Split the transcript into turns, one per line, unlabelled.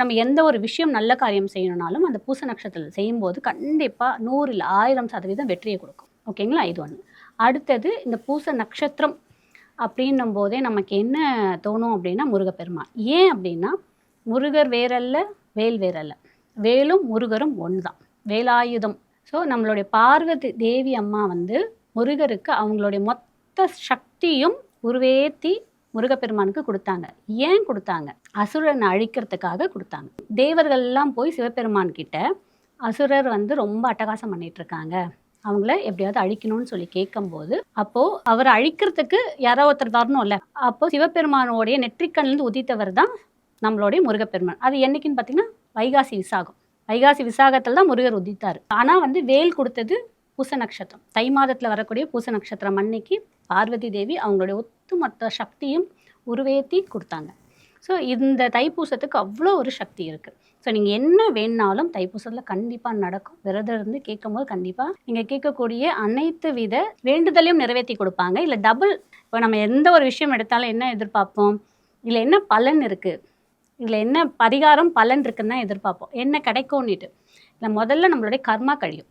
நம்ம எந்த ஒரு விஷயம் நல்ல காரியம் செய்யணும்னாலும் அந்த பூச நட்சத்திரத்தில் செய்யும்போது கண்டிப்பாக நூறில் ஆயிரம் சதவீதம் வெற்றியை கொடுக்கும். ஓகேங்களா? இது ஒன்று அடுத்தது இந்த பூச நட்சத்திரம் அப்படின்னும் போதே நமக்கு என்ன தோணும் அப்படின்னா முருகப்பெருமான். ஏன் அப்படின்னா முருகர் வேறல்ல வேல் வேறல்ல. வேலும் முருகரும் ஒன்று தான் வேலாயுதம். ஸோ நம்மளுடைய பார்வதி தேவி அம்மா வந்து முருகருக்கு அவங்களுடைய மொத்த சக்தியும் உருவேத்தி முருகப்பெருமானுக்கு கொடுத்தாங்க. ஏன் கொடுத்தாங்க? அசுரனை அழிக்கிறதுக்காக கொடுத்தாங்க. தேவர்கள் எல்லாம் போய் சிவபெருமான் கிட்ட அசுரர் வந்து ரொம்ப அட்டகாசம் பண்ணிட்டு இருக்காங்க அவங்கள எப்படியாவது அழிக்கணும்னு சொல்லி கேட்கும்போது அப்போ அவரை அழிக்கிறதுக்கு யாரோ ஒருத்தர் வரணும்ல. அப்போ சிவபெருமானோடைய நெற்றிக்கண்லேருந்து உதித்தவர் தான் நம்மளுடைய முருகப்பெருமான். அது என்னைக்குன்னு பார்த்தீங்கன்னா வைகாசி விசாகம். வைகாசி விசாகத்தில் தான் முருகர் உதித்தார். ஆனால் வந்து வேல் கொடுத்தது பூச நட்சத்திரம். தை மாதத்தில் வரக்கூடிய பூச நட்சத்திரம் அன்னைக்கு பார்வதி தேவி அவங்களுடைய ஒட்டுமொத்த சக்தியும் உருவேத்தி கொடுத்தாங்க. ஸோ இந்த தைப்பூசத்துக்கு அவ்வளோ ஒரு சக்தி இருக்குது ஸோ நீங்கள் என்ன வேணாலும் தைப்பூசத்தில் கண்டிப்பாக நடக்கும். விரதம் இருந்து கேட்கும்போது கண்டிப்பாக நீங்கள் கேட்கக்கூடிய அனைத்து வித வேண்டுதலையும் நிறைவேற்றி கொடுப்பாங்க. இல்லை டபுள் இப்போ நம்ம எந்த ஒரு விஷயம் எடுத்தாலும் என்ன எதிர்பார்ப்போம்? இதில் என்ன பலன் இருக்குது இதில் என்ன பரிகாரம் பலன் இருக்குன்னு தான் எதிர்பார்ப்போம். என்ன கிடைக்கும்னுட்டு. இல்லை முதல்ல நம்மளுடைய கர்மா கழியும்.